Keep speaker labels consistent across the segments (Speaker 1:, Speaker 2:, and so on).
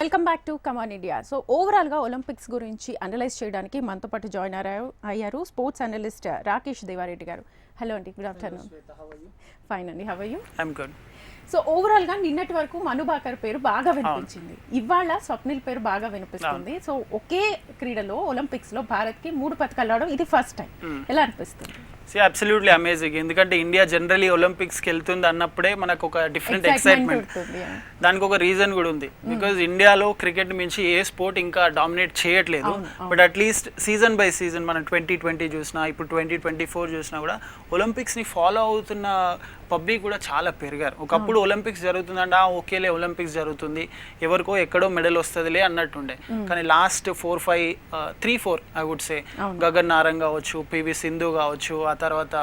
Speaker 1: Welcome back to come on India. So ఓవరాల్గా Olympics గురించి analyse చేయడానికి మనతో పాటు జాయిన్ అయ్యారు అయ్యారు స్పోర్ట్స్ అనలిస్ట్ రాకేష్ దేవారెడ్డి గారు. హలో అండి గుడ్ ఆఫ్టర్నూన్ ఫైన్ అండి how you
Speaker 2: I'm good
Speaker 1: so ఓవరాల్గా నిన్నటి వరకు మనుబాకర్ పేరు బాగా వినిపించింది. ఇవాళ స్వప్నిల్ పేరు బాగా వినిపిస్తుంది. సో ఒకే క్రీడలో ఒలింపిక్స్లో భారత్కి మూడు పథకాలు రావడం ఇది ఫస్ట్ టైం ఎలా అనిపిస్తుంది?
Speaker 2: సి అబ్సల్యూట్లీ అమేజింగ్ ఎందుకంటే ఇండియా జనరలీ ఒలింపిక్స్కి వెళ్తుంది అన్నప్పుడే మనకు ఒక డిఫరెంట్ ఎక్సైట్మెంట్ దానికి ఒక రీజన్ కూడా ఉంది. బికాజ్ ఇండియాలో క్రికెట్ మించి ఏ స్పోర్ట్ ఇంకా డామినేట్ చేయట్లేదు. But at least season by season మనం ట్వంటీ ట్వంటీ చూసినా ఇప్పుడు ట్వంటీ ట్వంటీ ఫోర్ చూసినా కూడా ఒలింపిక్స్ని ఫాలో అవుతున్న పబ్లిక్ కూడా చాలా పెరిగారు. ఒకప్పుడు ఒలింపిక్స్ జరుగుతుందంటే ఓకేలే ఒలింపిక్స్ జరుగుతుంది. ఎవరికో ఎక్కడో మెడల్ వస్తుందిలే అన్నట్టుండే. కానీ last four five three four I would say. Gagan Narang కావచ్చు పివి సింధు కావచ్చు ఆ తర్వాత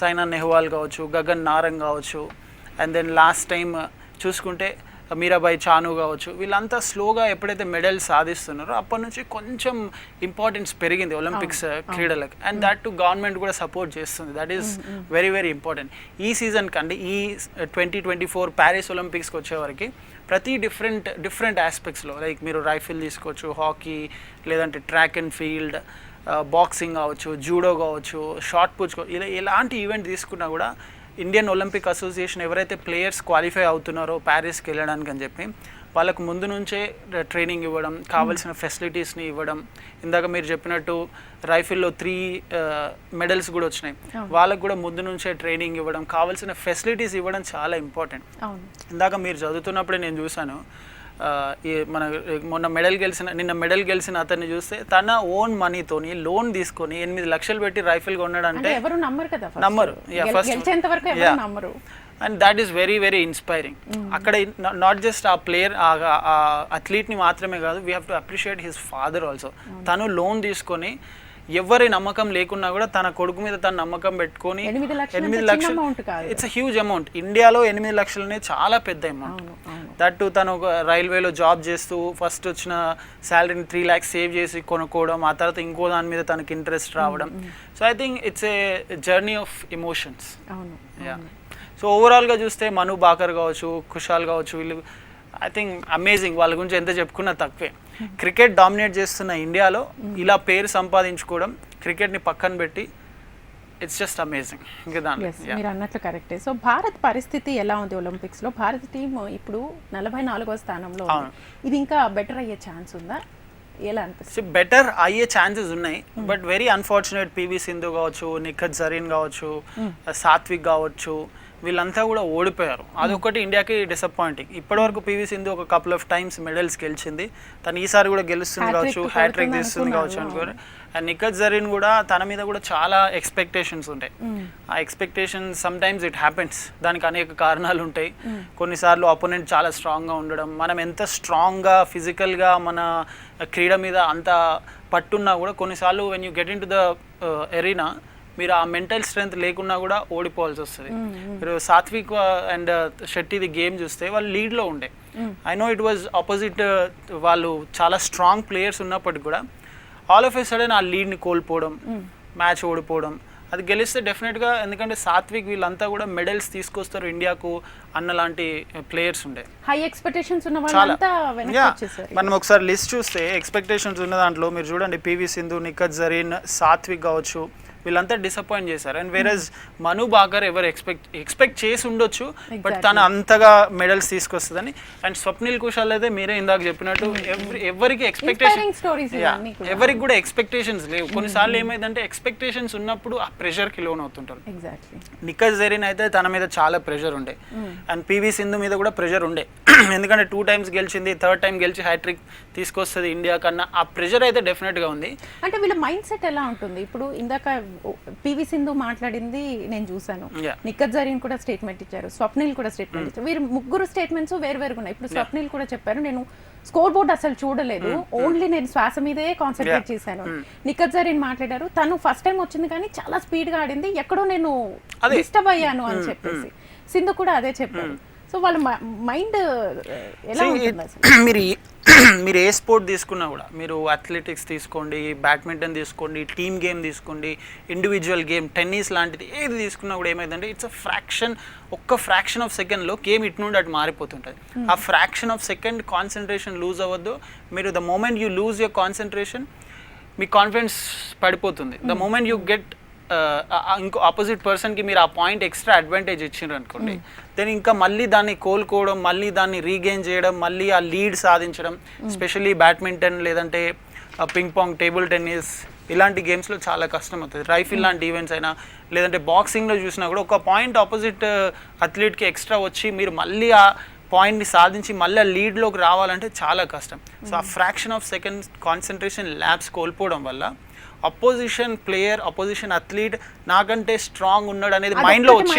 Speaker 2: సైనా నెహ్వాల్ కావచ్చు గగన్ నారంగ్ కావచ్చు. అండ్ దెన్ లాస్ట్ టైం చూసుకుంటే మీరాబాయి చాను కావచ్చు వీళ్ళంతా స్లోగా ఎప్పుడైతే మెడల్ సాధిస్తున్నారో అప్పటి నుంచి కొంచెం ఇంపార్టెన్స్ పెరిగింది ఒలింపిక్స్ క్రీడలకు. అండ్ దట్ టు గవర్నమెంట్ కూడా సపోర్ట్ చేస్తుంది. That is very very important ఈ సీజన్ కండి ఈ ట్వంటీ ట్వంటీ ఫోర్ ప్యారిస్ ఒలింపిక్స్కి వచ్చేవరకు ప్రతి డిఫరెంట్ డిఫరెంట్ ఆస్పెక్ట్స్లో లైక్ మీరు రైఫిల్ తీసుకోవచ్చు హాకీ లేదంటే ట్రాక్ అండ్ ఫీల్డ్ బాక్సింగ్ కావచ్చు జూడో కావచ్చు షార్ట్ పుచ్ ఇలా ఎలాంటి ఈవెంట్ తీసుకున్నా కూడా ఇండియన్ ఒలింపిక్ అసోసియేషన్ ఎవరైతే ప్లేయర్స్ క్వాలిఫై అవుతున్నారో ప్యారిస్కి వెళ్ళడానికి అని చెప్పి వాళ్ళకు ముందు నుంచే ట్రైనింగ్ ఇవ్వడం కావాల్సిన ఫెసిలిటీస్ని ఇవ్వడం. ఇందాక మీరు చెప్పినట్టు రైఫిల్లో త్రీ మెడల్స్ కూడా వచ్చినాయి. వాళ్ళకు కూడా ముందు నుంచే ట్రైనింగ్ ఇవ్వడం కావాల్సిన ఫెసిలిటీస్ ఇవ్వడం చాలా ఇంపార్టెంట్. ఇందాక మీరు చదువుతున్నప్పుడే నేను చూశాను ఈ మన మొన్న మెడల్ గెలిచిన నిన్న మెడల్ గెలిచిన అతన్ని చూస్తే తన ఓన్ మనీతోని లోన్ తీసుకొని ఎనిమిది లక్షలు పెట్టి రైఫిల్
Speaker 1: అంటే
Speaker 2: కొన్నాడంటే
Speaker 1: ఎవరు నమ్మరు కదా first.
Speaker 2: నమ్మరు. And that is very very inspiring అక్కడ నాట్ జస్ట్ ఆ ప్లేయర్ ఆ అథ్లీట్ని మాత్రమే కాదు we have to appreciate his father also తను లోన్ తీసుకొని ఎవరి నమ్మకం లేకున్నా కూడా తన కొడుకు మీద తన నమ్మకం పెట్టుకొని
Speaker 1: ఎనిమిది లక్షలు.
Speaker 2: ఇట్స్ హ్యూజ్ అమౌంట్ ఇండియాలో ఎనిమిది లక్షలు అనేది చాలా పెద్ద అమౌంట్
Speaker 1: అవును అవును.
Speaker 2: దట్ తను ఒక రైల్వేలో జాబ్ చేస్తూ ఫస్ట్ వచ్చిన శాలరీని త్రీ ల్యాక్స్ సేవ్ చేసి కొనుక్కోవడం ఆ తర్వాత ఇంకో దాని మీద తనకి ఇంట్రెస్ట్ రావడం. So I think it's a journey of emotions so ఓవరాల్గా చూస్తే మను బాకర్ కావచ్చు కుషాల్ కావచ్చు వీళ్ళు ఐ థింక్ అమేజింగ్ వాళ్ళ గురించి ఎంత చెప్పుకున్నా తక్కువే. క్రికెట్ డామినేట్ చేస్తున్న ఇండియాలో ఇలా పేరు సంపాదించుకోవడం క్రికెట్ని పక్కన పెట్టి ఇట్స్ జస్ట్ అమేజింగ్
Speaker 1: మీరు అన్నట్లు కరెక్టే. సో భారత్ పరిస్థితి ఎలా ఉంది ఒలింపిక్స్లో? భారత టీం ఇప్పుడు నలభై నాలుగో స్థానంలో ఇది ఇంకా బెటర్ అయ్యే ఛాన్స్ ఉందా? ఎలా అనిపిస్తుంది?
Speaker 2: బెటర్ అయ్యే ఛాన్సెస్ ఉన్నాయి. But very unfortunate PV Sindhu కావచ్చు నిఖత్ జరీన్ కావచ్చు సాత్విక్ కావచ్చు వీళ్ళంతా కూడా ఓడిపోయారు. అదొకటి ఇండియాకి డిసప్పాయింటింగ్ ఇప్పటివరకు పివి సింధు ఒక కపుల్ ఆఫ్ టైమ్స్ మెడల్స్ గెలిచింది. తను ఈసారి కూడా గెలుస్తుంది కావచ్చు హ్యాట్రిక్ తీస్తుంది కావచ్చు. అనుకోరు. అండ్ నిఖత్ జరీన్ కూడా తన మీద కూడా చాలా ఎక్స్పెక్టేషన్స్ ఉంటాయి. ఆ expectation sometimes it happens దానికి అనేక కారణాలు ఉంటాయి. కొన్నిసార్లు అపోనెంట్ చాలా స్ట్రాంగ్గా ఉండడం మనం ఎంత స్ట్రాంగ్గా ఫిజికల్గా మన క్రీడ మీద అంత పట్టున్నా కూడా కొన్నిసార్లు when you get into the arena మీరు ఆ మెంటల్ స్ట్రెంగ్త్ లేకున్నా కూడా ఓడిపోవాల్సి వస్తుంది. మీరు సాత్విక్ అండ్ షెట్టిది గేమ్ చూస్తే వాళ్ళు లీడ్లో ఉండే. I know it was opposite వాళ్ళు చాలా స్ట్రాంగ్ ప్లేయర్స్ ఉన్నప్పటికీ కూడా ఆల్ ఆఫ్ ఎ సడన్ ఆ లీడ్ని కోల్పోవడం మ్యాచ్ ఓడిపోవడం. అది గెలిస్తే డెఫినెట్గా ఎందుకంటే సాత్విక్ వీళ్ళంతా కూడా మెడల్స్ తీసుకొస్తారు ఇండియాకు అన్న లాంటి ప్లేయర్స్ ఉండే.
Speaker 1: హై ఎక్స్పెక్టేషన్స్ ఉన్న
Speaker 2: మనం ఒకసారి లిస్ట్ చూస్తే ఎక్స్పెక్టేషన్స్ ఉన్న దాంట్లో మీరు చూడండి పివి సింధు నిఖత్ జరీన్ సాత్విక్ కావచ్చు వీళ్ళంతా డిసప్పాయింట్ చేశారు. అండ్ వేరేజ్ మను బాకర్ ఎవరు ఎక్స్పెక్ట్ ఎక్స్పెక్ట్ చేసి ఉండొచ్చు బట్ తను అంతగా మెడల్స్ తీసుకొస్తుందని. అండ్ స్వప్నిల్ కుషాల్ అయితే మీరే ఇందాక చెప్పినట్టు ఎవరి- ఎవరికి ఎక్స్పెక్టేషన్ ఎవరికి కూడా ఎక్స్పెక్టేషన్స్ లేవు. కొన్నిసార్లు ఏమైందంటే ఎక్స్పెక్టేషన్స్ ఉన్నప్పుడు ఆ ప్రెషర్కి లోన్ అవుతుంటారు. నిఖత్ జరీన్ అయితే తన మీద చాలా ప్రెషర్ ఉండే. అండ్ పివి సింధు మీద కూడా ప్రెషర్ ఉండే. ఎందుకంటే టూ టైమ్స్ గెలిచింది థర్డ్ టైం గెలిచి హ్యాట్రిక్ తీసుకొస్తుంది ఇండియా కన్నా ఆ ప్రెషర్ అయితే డెఫినెట్గా ఉంది.
Speaker 1: అంటే వీళ్ళ మైండ్ సెట్ ఎలా ఉంటుంది? ఇప్పుడు ఇందాక పివి సింధు మాట్లాడింది నేను చూసాను
Speaker 2: Yeah.
Speaker 1: నిఖత్ జరీన్ కూడా స్టేట్మెంట్ ఇచ్చారు స్వప్నిల్ కూడా స్టేట్మెంట్ ఇచ్చారు. వీరు ముగ్గురు స్టేట్మెంట్స్ వేరు వేరుగా ఉన్నాయి. ఇప్పుడు స్వప్నిల్ కూడా చెప్పారు నేను స్కోర్ బోర్డ్ అసలు చూడలేదు. ఓన్లీ నేను శ్వాస మీదే కాన్సన్ట్రేట్. చేశాను. నిఖత్ జరీన్ మాట్లాడారు తను ఫస్ట్ టైం వచ్చింది కానీ చాలా స్పీడ్గా ఆడింది. ఎక్కడో నేను. డిస్టర్బ్ అయ్యాను అని చెప్పేసి. సింధు కూడా అదే చెప్పారు. సో వాళ్ళ మైండ్ ఎలా
Speaker 2: మీరు మీరు ఏ స్పోర్ట్ తీసుకున్నా కూడా మీరు అథ్లెటిక్స్ తీసుకోండి బ్యాడ్మింటన్ తీసుకోండి టీమ్ గేమ్ తీసుకోండి ఇండివిజువల్ గేమ్ టెన్నిస్ లాంటిది ఏది తీసుకున్నా కూడా ఏమైందంటే ఇట్స్ అ ఫ్రాక్షన్ ఒక్క ఫ్రాక్షన్ ఆఫ్ సెకండ్లో గేమ్ ఇటు నుండి అటు మారిపోతుంటుంది. ఆ fraction of second concentration lose అవ్వద్దు. మీరు the moment you lose your concentration me confidence పడిపోతుంది. ద మూమెంట్ యూ గెట్ ఇంకో ఆపోజిట్ పర్సన్కి మీరు ఆ పాయింట్ ఎక్స్ట్రా అడ్వాంటేజ్ ఇచ్చిండ్రు అనుకోండి దెన్ ఇంకా మళ్ళీ దాన్ని కోలుకోవడం మళ్ళీ దాన్ని రీగెయిన్ చేయడం మళ్ళీ ఆ లీడ్ సాధించడం స్పెషల్లీ బ్యాడ్మింటన్ లేదంటే పింగ్ పాంగ్ టేబుల్ టెన్నిస్ ఇలాంటి గేమ్స్లో చాలా కష్టం అవుతుంది రైఫిల్ లాంటి ఈవెంట్స్ అయినా లేదంటే బాక్సింగ్లో చూసినా కూడా ఒక పాయింట్ ఆపోజిట్ అథ్లీట్కి ఎక్స్ట్రా వచ్చి మీరు మళ్ళీ ఆ పాయింట్ని సాధించి మళ్ళీ ఆ లీడ్లోకి రావాలంటే చాలా కష్టం. సో ఆ fraction of second concentration lapse కోల్పోవడం వల్ల అపోజిషన్ ప్లేయర్ అపోజిషన్ అథ్లీట్ నాకంటే స్ట్రాంగ్ ఉన్నాడు అనేది మైండ్లో వచ్చి.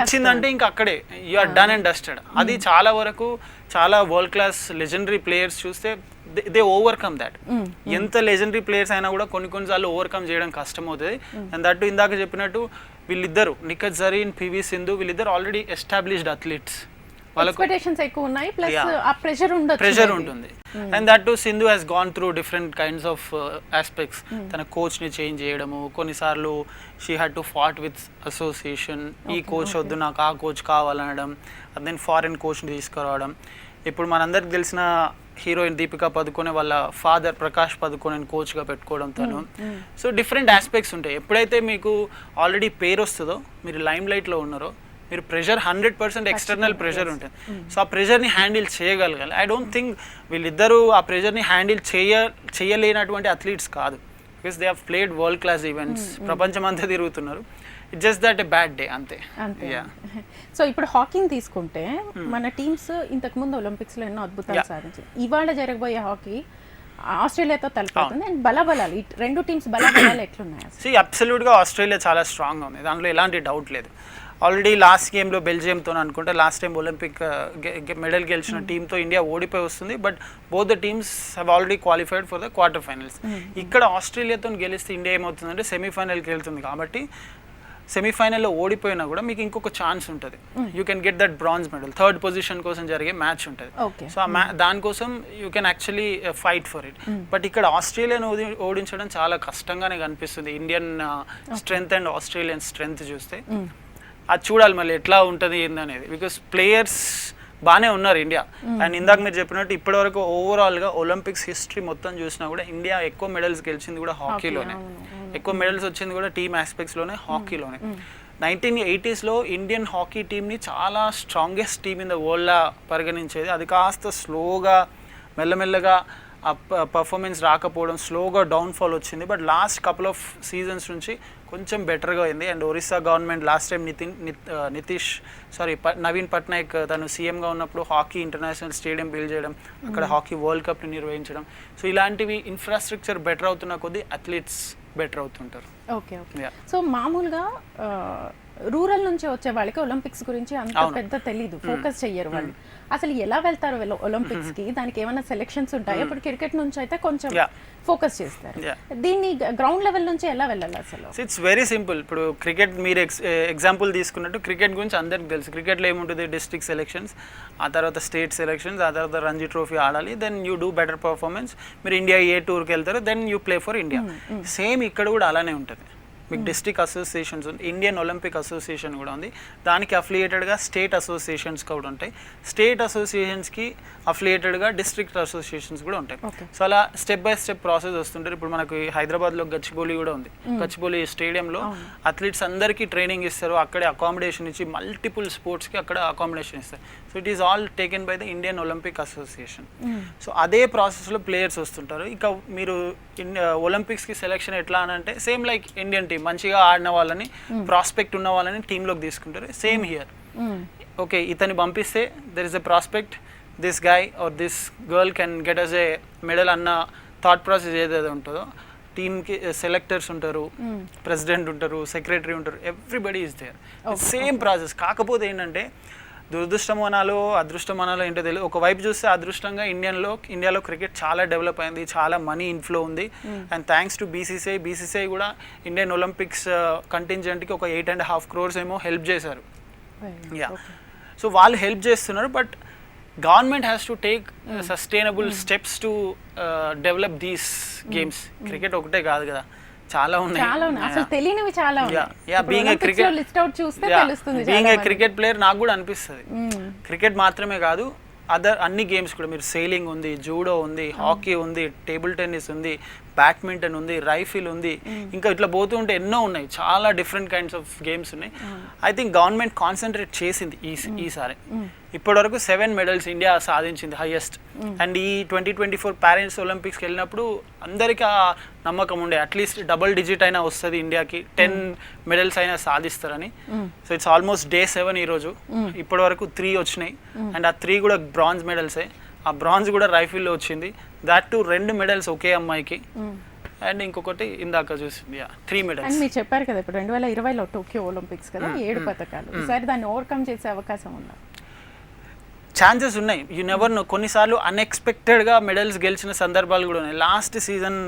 Speaker 2: వచ్చిందంటే ఇంకా అక్కడే. ఆర్ డన్ అండ్ డస్టెడ్ అది చాలా వరకు చాలా వరల్డ్ క్లాస్ లెజెండరీ ప్లేయర్స్ చూస్తే దే ఓవర్కమ్ దాట్ ఎంత లెజెండరీ ప్లేయర్స్ అయినా కూడా కొన్ని కొన్నిసార్లు ఓవర్కమ్ చేయడం కష్టం అవుతుంది అండ్ దట్ ఇందాక చెప్పినట్టు వీళ్ళిద్దరు నిఖత్ జరీన్ పివి సింధు వీళ్ళిద్దరు ఆల్రెడీ ఎస్టాబ్లిష్డ్ అథ్లీట్స్
Speaker 1: ఎక్స్పెక్టేషన్స్ ఎక్కువ ఉన్నాయి ప్లస్. ఆ ప్రెషర్ ఉండొచ్చు
Speaker 2: ప్రెషర్. ఉంటుంది. And that to Sindhu has gone through different kinds of aspects తన కోచ్ని చేంజ్ చేయడము కొన్నిసార్లు she had to fight with association ఈ కోచ్ వద్దు నాకు ఆ కోచ్ కావాలనడం దెన్ ఫారిన్ కోచ్ని తీసుకురావడం. ఇప్పుడు మనందరికి తెలిసిన హీరోయిన్ దీపికా పదుకొనే వాళ్ళ ఫాదర్ ప్రకాష్ పదుకొనే కోచ్గా పెట్టుకోవడం తను. సో డిఫరెంట్ ఆస్పెక్ట్స్ ఉంటాయి. ఎప్పుడైతే మీకు ఆల్రెడీ పేరు వస్తుందో మీరు లైమ్ లైట్లో ఉన్నారో మీరు pressure hundred percent external pressure ఉంటుంది. సో ఆ ప్రెషర్ని హ్యాండిల్ చేయగలగాలి. ఐ డోంట్ థింక్ వీళ్ళిద్దరూ ఆ ప్రెషర్ని హ్యాండిల్ చేయ చేయలేనటువంటి అథ్లీట్స్ కాదు. Because they have played world class events ప్రపంచం అంతా తిరుగుతున్నారు. It just that a bad day అంతే.
Speaker 1: సో ఇప్పుడు హాకింగ్ తీసుకుంటే మన టీమ్స్ ఇంతకు ముందు ఒలింపిక్స్లో ఎన్నో అద్భుతాలు. సాధించాయి. ఇవాళ జరగబోయే హాకీ ఆస్ట్రేలియాతో తలపడుతుంది. అండ్ బలబలాలు ఈ రెండు టీమ్స్ బలబలాలు ఎట్లున్నాయి
Speaker 2: సి అబ్సల్యూట్గా ఆస్ట్రేలియా చాలా స్ట్రాంగ్గా ఉంది. దాంట్లో ఎలాంటి డౌట్ లేదు. ఆల్రెడీ లాస్ట్ గేమ్లో బెల్జియంతో అనుకుంటే లాస్ట్ టైం ఒలింపిక్ మెడల్ గెలిచిన టీంతో ఇండియా ఓడిపోయి వస్తుంది. But both the teams have already qualified for the quarter finals ఇక్కడ ఆస్ట్రేలియాతో గెలిస్తే ఇండియా ఏమవుతుందంటే సెమీఫైనల్కి వెళ్తుంది కాబట్టి సెమీఫైనల్లో ఓడిపోయినా కూడా మీకు ఇంకొక ఛాన్స్ ఉంటుంది. You can get that bronze medal third position కోసం జరిగే మ్యాచ్ ఉంటుంది. సో ఆ మ్యా దానికోసం you can actually fight for it but ఇక్కడ ఆస్ట్రేలియాను ఓడి ఓడించడం చాలా కష్టంగానే కనిపిస్తుంది. Indian strength and Australian strength చూస్తే. అది చూడాలి మళ్ళీ ఎట్లా ఉంటుంది ఏందనేది. బికాస్ ప్లేయర్స్ బాగానే ఉన్నారు ఇండియా అండ్ ఇందాక మీరు చెప్పినట్టు ఇప్పటివరకు ఓవరాల్గా ఒలింపిక్స్ హిస్టరీ మొత్తం చూసినా కూడా ఇండియా ఎక్కువ మెడల్స్ గెలిచింది కూడా హాకీలోనే ఎక్కువ మెడల్స్ వచ్చింది కూడా టీమ్ ఆస్పెక్ట్స్లోనే హాకీలోనే నైన్టీన్ ఎయిటీస్లో ఇండియన్ హాకీ టీమ్ని చాలా స్ట్రాంగెస్ట్ టీమ్ ఇన్ ద వరల్డ్లా పరిగణించేది. అది కాస్త స్లోగా మెల్లమెల్లగా పర్ఫార్మెన్స్ రాకపోవడం స్లోగా డౌన్ఫాల్ వచ్చింది. But last couple of seasons నుంచి కొంచెం బెటర్గా అయింది. And Orissa government last time Nitin Nitish sorry Naveen Patnaik తను సీఎంగా ఉన్నప్పుడు హాకీ ఇంటర్నేషనల్ స్టేడియం బిల్డ్ చేయడం అక్కడ హాకీ వరల్డ్ కప్ని నిర్వహించడం. సో ఇలాంటివి ఇన్ఫ్రాస్ట్రక్చర్ బెటర్ అవుతున్న కొద్దీ అథ్లీట్స్ బెటర్ అవుతుంటారు.
Speaker 1: Okay okay. సో మామూలుగా రూరల్ నుంచి వచ్చే వాళ్ళకి ఒలింపిక్స్ గురించి అంత. పెద్ద తెలీదు. ఫోకస్ చెయ్యరు వాళ్ళు. అసలు ఎలా వెళ్తారు ఒలింపిక్స్కి దానికి ఏమైనా సెలెక్షన్స్ ఉంటాయి? ఇప్పుడు క్రికెట్ నుంచి అయితే కొంచెం. ఫోకస్ చేస్తారు. దీన్ని గ్రౌండ్ లెవెల్ నుంచి ఎలా వెళ్ళాలి అసలు?
Speaker 2: ఇట్స్ వెరీ సింపుల్ ఇప్పుడు క్రికెట్ మీరు ఎగ్జాంపుల్ తీసుకున్నట్టు క్రికెట్ గురించి అందరికి తెలుసు. క్రికెట్లో ఏముంటుంది? డిస్ట్రిక్ట్ సెలెక్షన్స్ ఆ తర్వాత స్టేట్ సెలెక్షన్స్ ఆ తర్వాత రంజీ ట్రోఫీ ఆడాలి. Then you do better performance మీరు ఇండియా ఏ టూర్కి వెళ్తారో then you play for India same ఇక్కడ కూడా అలానే ఉంటుంది. మీకు డిస్ట్రిక్ట్ అసోసియేషన్స్ ఉంది ఇండియన్ ఒలింపిక్ అసోసియేషన్ కూడా ఉంది. దానికి అఫిలియేటెడ్గా స్టేట్ అసోసియేషన్స్ కూడా ఉంటాయి. స్టేట్ అసోసియేషన్స్కి అఫిలియేటెడ్గా డిస్ట్రిక్ట్ అసోసియేషన్స్ కూడా ఉంటాయి. సో అలా స్టెప్ బై స్టెప్ ప్రాసెస్ వస్తుంటారు. ఇప్పుడు మనకు హైదరాబాద్లో గచ్చిబౌలి కూడా ఉంది. గచ్చిబౌలి స్టేడియంలో అథ్లీట్స్ అందరికీ ట్రైనింగ్ ఇస్తారు. అక్కడే అకామిడేషన్ ఇచ్చి మల్టిపుల్ స్పోర్ట్స్కి అక్కడ అకామిడేషన్ ఇస్తారు. So it is all taken by the Indian Olympic association so అదే ప్రాసెస్లో ప్లేయర్స్ వస్తుంటారు. ఇక మీరు ఒలింపిక్స్కి సెలెక్షన్ ఎట్లా అని అంటే సేమ్ లైక్ ఇండియన్ టీం మంచిగా ఆడిన వాళ్ళని ప్రాస్పెక్ట్ ఉన్న వాళ్ళని టీంలోకి తీసుకుంటారు. Same here. ఓకే ఇతన్ని పంపిస్తే there is a prospect this guy or this girl can get us a medal అన్న థాట్ ప్రాసెస్ ఏదైతే ఉంటుందో టీమ్కి సెలెక్టర్స్ ఉంటారు ప్రెసిడెంట్ ఉంటారు సెక్రటరీ ఉంటారు everybody is there same process కాకపోతే ఏంటంటే దురదృష్టం అనాలో అదృష్టం అనాలో ఏంటో తెలియదు ఒకవైపు చూస్తే అదృష్టంగా ఇండియన్లో ఇండియాలో క్రికెట్ చాలా డెవలప్ అయింది చాలా మనీ ఇన్ఫ్లో ఉంది. And thanks to BCCI BCCI కూడా ఇండియన్ ఒలింపిక్స్ కంటింజెంట్కి ఒక ఎయిట్ అండ్ హాఫ్ క్రోర్స్ ఏమో హెల్ప్ చేశారు. యా. సో వాళ్ళు హెల్ప్ చేస్తున్నారు but government has to take sustainable steps to develop these games cricket ఒకటే కాదు కదా. చాలా ఉన్నాయి.
Speaker 1: చాలా ఉన్నాయి. అసలు తెలియనివి చాలా
Speaker 2: Yeah, yeah, being a cricket-
Speaker 1: list out చూస్తే తెలుస్తుంది
Speaker 2: బీయింగ్ ఏ క్రికెట్ ప్లేయర్ నాకు కూడా అనిపిస్తుంది. క్రికెట్ మాత్రమే కాదు అదర్ అన్ని గేమ్స్ కూడా. మీరు సెయిలింగ్ ఉంది జూడో ఉంది హాకీ ఉంది టేబుల్ టెన్నిస్ ఉంది బ్యాడ్మింటన్ ఉంది రైఫిల్ ఉంది ఇంకా ఇట్లా పోతూ ఉంటే ఎన్నో ఉన్నాయి. చాలా డిఫరెంట్ కైండ్స్ ఆఫ్ గేమ్స్ ఉన్నాయి. ఐ థింక్ గవర్నమెంట్ కాన్సన్ట్రేట్ చేసింది ఈ ఈసారి ఇప్పటివరకు సెవెన్ మెడల్స్ ఇండియా సాధించింది హైయెస్ట్ అండ్ ఈ ట్వంటీ ట్వంటీ ఫోర్ ప్యారెంట్స్ ఒలింపిక్స్కి వెళ్ళినప్పుడు అందరికీ ఆ నమ్మకం ఉండే. అట్లీస్ట్ డబుల్ డిజిట్ అయినా వస్తుంది ఇండియాకి టెన్ మెడల్స్ అయినా సాధిస్తారని. So it's almost day seven ఈరోజు. ఇప్పటి వరకు త్రీ వచ్చినాయి. అండ్ ఆ త్రీ కూడా బ్రాంజ్ మెడల్సే ఆ బ్రాంజ్ కూడా రైఫిల్లో వచ్చింది. దాట్ టు రెండు మెడల్స్ ఒకే అమ్మాయికి. అండ్ ఇంకొకటి ఇందాక చూసింది. త్రీ
Speaker 1: అండ్
Speaker 2: మెడల్స్
Speaker 1: మీరు చెప్పారు కదా ఇప్పుడు రెండు వేల ఇరవైలో టోక్యో ఒలింపిక్స్ కదా ఏడు పథకాలు ఈసారి దాన్ని ఓవర్కమ్ చేసే అవకాశం ఉందా?
Speaker 2: ఛాన్సెస్ ఉన్నాయి. యూ నెవర్ నో కొన్నిసార్లు అన్ఎక్స్పెక్టెడ్గా మెడల్స్ గెలిచిన సందర్భాలు కూడా ఉన్నాయి. లాస్ట్ సీజన్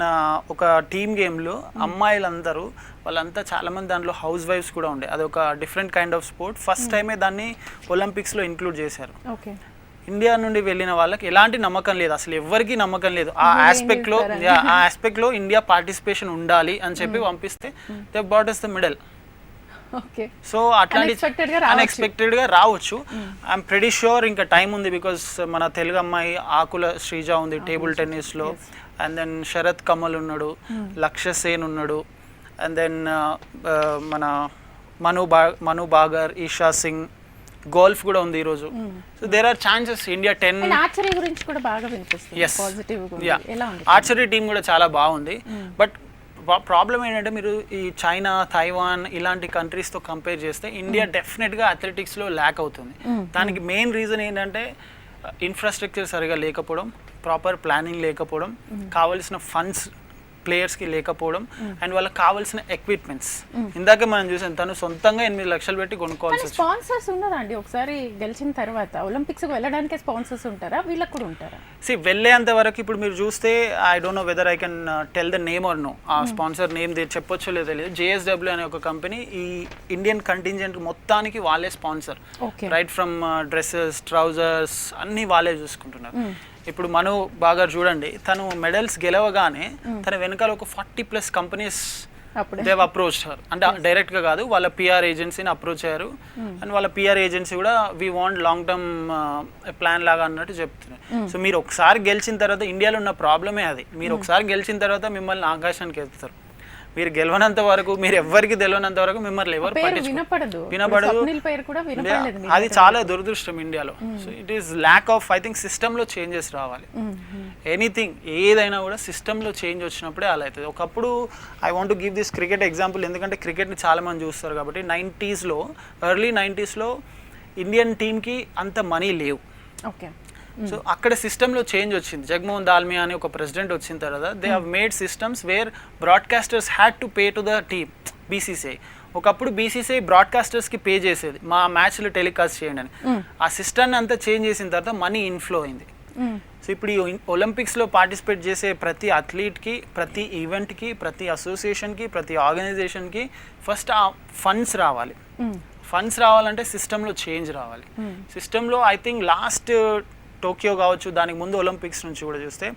Speaker 2: ఒక టీమ్ గేమ్లో అమ్మాయిలందరూ వాళ్ళంతా చాలామంది దాంట్లో హౌస్ వైఫ్స్ కూడా ఉండే. అదొక different kind of sport first టైమే దాన్ని ఒలింపిక్స్లో ఇంక్లూడ్ చేశారు.
Speaker 1: ఓకే
Speaker 2: ఇండియా నుండి వెళ్ళిన వాళ్ళకి ఎలాంటి నమ్మకం లేదు. అసలు ఎవరికి నమ్మకం లేదు. ఆ ఆస్పెక్ట్లో ఆ ఆస్పెక్ట్లో ఇండియా పార్టిసిపేషన్ ఉండాలి అని చెప్పి పంపిస్తే they bought is the medal
Speaker 1: okay.
Speaker 2: So అట్లాంటి.
Speaker 1: అన్ఎక్స్పెక్టెడ్గా రావచ్చు.
Speaker 2: ఐఎమ్ ప్రెడీ షూర్ ఇంకా టైం ఉంది బికాస్ మన తెలుగు అమ్మాయి ఆకుల శ్రీజ ఉంది టేబుల్ టెన్నిస్లో. అండ్ దెన్ శరత్ కమల్ ఉన్నాడు లక్ష్య సేన్ ఉన్నాడు. అండ్ దెన్ మన మను బా మను బాగర్ ఈషా సింగ్ గోల్ఫ్ కూడా ఉంది ఈరోజు so there are chances India ten
Speaker 1: archery గురించి కూడా బాగా వినిపిస్తుంది. పాజిటివ్
Speaker 2: ఆర్చరీ టీం కూడా చాలా బాగుంది. బట్ ప్రాబ్లం ఏంటంటే మీరు ఈ చైనా తైవాన్ ఇలాంటి కంట్రీస్తో కంపేర్ చేస్తే ఇండియా డెఫినెట్గా అథ్లెటిక్స్లో ల్యాక్ అవుతుంది. దానికి మెయిన్ రీజన్ ఏంటంటే ఇన్ఫ్రాస్ట్రక్చర్ సరిగా లేకపోవడం ప్రాపర్ ప్లానింగ్ లేకపోవడం కావలసిన ఫండ్స్ ప్లేయర్స్కి లేకపోవడం అండ్ వాళ్ళకి కావాల్సిన ఎక్విప్మెంట్స్ ఇందాక మనం చూసాం తను సొంతంగా ఎనిమిది లక్షలు పెట్టి కొనుక్కోవాల్సి
Speaker 1: కానీ
Speaker 2: వచ్చింది.
Speaker 1: స్పాన్సర్స్ ఉన్నారండి. ఒకసారి గెలిచిన తర్వాత ఒలింపిక్స్కి వెళ్ళడానికి స్పాన్సర్స్ ఉంటారా? వీళ్ళకి కూడా ఉంటారా?
Speaker 2: సి వెళ్ళేంత వరకు ఇప్పుడు మీరు చూస్తే I don't know whether I can tell the name or no uh sponsor name చెప్పొచ్చో లేదో తెలియదు. జేఎస్డబ్ల్యూ అనే ఒక కంపెనీ ఈ ఇండియన్ కంటింజెంట్ మొత్తానికి వాళ్ళే sponsor right from dresses trousers అన్నీ వాళ్ళే చూసుకుంటున్నారు. ఇప్పుడు మను బాగా చూడండి తను మెడల్స్ గెలవగానే తన వెనకాల ఒక forty plus companies they've approach అంటే డైరెక్ట్గా కాదు వాళ్ళ పిఆర్ ఏజెన్సీని అప్రోచ్ అయ్యారు. అండ్ వాళ్ళ పిఆర్ ఏజెన్సీ కూడా we want long term plan లాగా అన్నట్టు చెప్తున్నారు. సో మీరు ఒకసారి గెలిచిన తర్వాత ఇండియాలో ఉన్న ప్రాబ్లమే అది. మీరు ఒకసారి గెలిచిన తర్వాత మిమ్మల్ని ఆకాశానికి ఎత్తుతారు. మీరు గెలవనంత వరకు మీరు ఎవ్వరికి తెలియనంత వరకు మిమ్మల్ని ఎవరు
Speaker 1: వినపడదు.
Speaker 2: అది చాలా దురదృష్టం ఇండియాలో. So it is lack of I think సిస్టంలో చేంజెస్ రావాలి. ఎనీథింగ్ ఏదైనా కూడా సిస్టంలో చేంజ్ వచ్చినప్పుడే అలా అవుతుంది. ఒకప్పుడు I want give this cricket example ఎందుకంటే క్రికెట్ని చాలా మంది చూస్తారు కాబట్టి నైంటీస్లో ఎర్లీ నైంటీస్లో ఇండియన్ టీమ్కి అంత మనీ లేవు.
Speaker 1: ఓకే
Speaker 2: సో అక్కడ సిస్టంలో చేంజ్ వచ్చింది. జగన్మోహన్ దాల్మియా అని ఒక ప్రెసిడెంట్ వచ్చిన తర్వాత they have made systems where broadcasters had to pay to the team BCCI ఒకప్పుడు బీసీసీఐ బ్రాడ్కాస్టర్స్కి పే చేసేది మా మ్యాచ్లు టెలికాస్ట్ చేయండి అని. ఆ సిస్టమ్ని అంతా చేంజ్ చేసిన తర్వాత మనీ ఇన్ఫ్లో అయింది. సో ఇప్పుడు ఈ ఒలింపిక్స్లో పార్టిసిపేట్ చేసే ప్రతి అథ్లీట్కి ప్రతి ఈవెంట్కి ప్రతి అసోసియేషన్కి ప్రతి ఆర్గనైజేషన్కి ఫస్ట్ ఆ ఫండ్స్ రావాలి. ఫండ్స్ రావాలంటే సిస్టంలో చేంజ్ రావాలి. సిస్టంలో ఐ థింక్ లాస్ట్ టోక్యో కావచ్చు దానికి ముందు ఒలింపిక్స్ నుంచి కూడా చూస్తే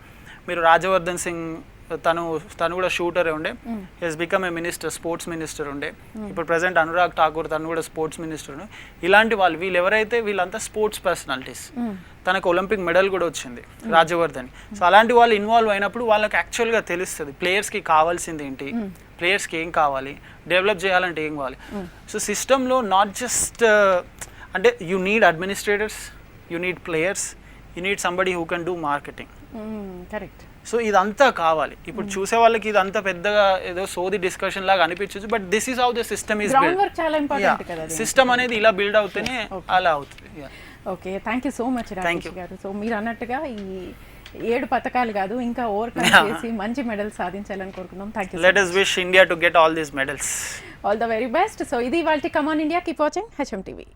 Speaker 2: మీరు రాజవర్ధన్ సింగ్ తను తను కూడా షూటరే ఉండే. He's become a minister sports minister ఉండే. ఇప్పుడు ప్రజెంట్ అనురాగ్ ఠాకూర్ తను కూడా స్పోర్ట్స్ మినిస్టర్ ఉండే. ఇలాంటి వాళ్ళు వీళ్ళు ఎవరైతే వీళ్ళంతా స్పోర్ట్స్ పర్సనాలిటీస్ తనకు ఒలింపిక్ మెడల్ కూడా వచ్చింది రాజవర్ధన్. సో అలాంటి వాళ్ళు ఇన్వాల్వ్ అయినప్పుడు వాళ్ళకి యాక్చువల్గా తెలుస్తుంది ప్లేయర్స్కి కావాల్సింది ఏంటి? ప్లేయర్స్కి ఏం కావాలి? డెవలప్ చేయాలంటే ఏం కావాలి? సో సిస్టంలో నాట్ జస్ట్ అంటే you need administrators you need players you need somebody who can do marketing.
Speaker 1: Correct
Speaker 2: so ఇదంతా కావాలి. ఇప్పుడు చూసే వాళ్ళకి ఇదంతా పెద్దగా ఏదో సోది డిస్కషన్ లాగా అనిపించచ్చు but this is how the system is. System అనేది ఇలా బిల్డ్ అవుతేనే అలా అవుతుంది.
Speaker 1: Okay thank you so much Rakesh. Garu. So మీరు అన్నట్టుగా ఈ ఏడు పథకాలు కాదు ఇంకా ఓవర్కమ్ చేసి మంచి మెడల్ సాధించాలని కోరుకుందాం. Thank you
Speaker 2: Let us wish India to get all these medals.
Speaker 1: All the very best so ఇది వాళ్ళ come on India keep watching HM TV